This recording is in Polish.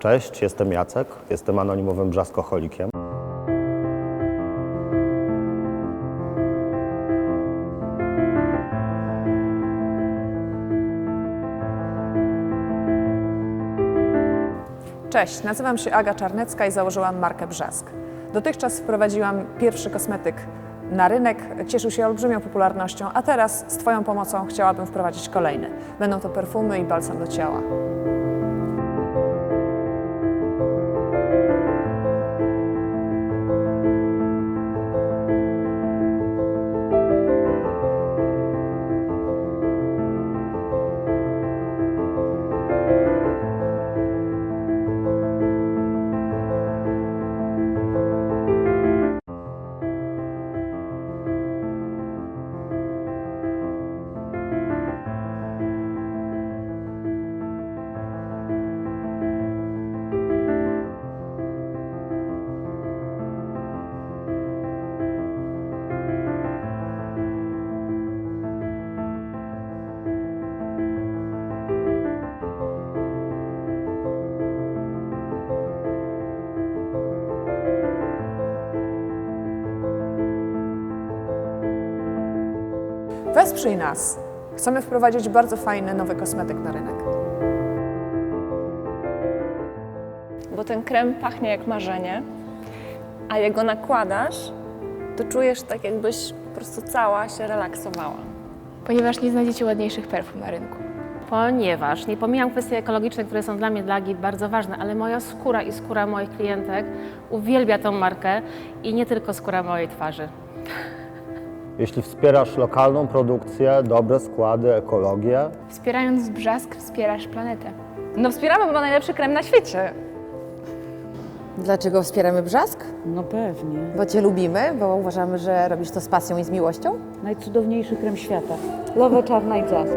Cześć, jestem Jacek, jestem anonimowym brzaskoholikiem. Cześć, nazywam się Aga Czarnecka i założyłam markę Brzask. Dotychczas wprowadziłam pierwszy kosmetyk na rynek, cieszył się olbrzymią popularnością, a teraz z Twoją pomocą chciałabym wprowadzić kolejny. Będą to perfumy i balsam do ciała. Wesprzyj nas. Chcemy wprowadzić bardzo fajny nowy kosmetyk na rynek. bo ten krem pachnie jak marzenie, a jak go nakładasz, to czujesz tak, jakbyś po prostu cała się relaksowała. ponieważ nie znajdziecie ładniejszych perfum na rynku. ponieważ nie pomijam kwestii ekologicznych, które są dla mnie, dla Agi, bardzo ważne, ale moja skóra i skóra moich klientek uwielbia tą markę i nie tylko skóra mojej twarzy. Jeśli wspierasz lokalną produkcję, dobre składy, ekologię, Wspierając Brzask, wspierasz planetę. No wspieramy, bo ma najlepszy krem na świecie. Dlaczego wspieramy Brzask? No pewnie. Bo Cię lubimy, bo uważamy, że robisz to z pasją i z miłością? Najcudowniejszy krem świata. Lowe czarna i blask.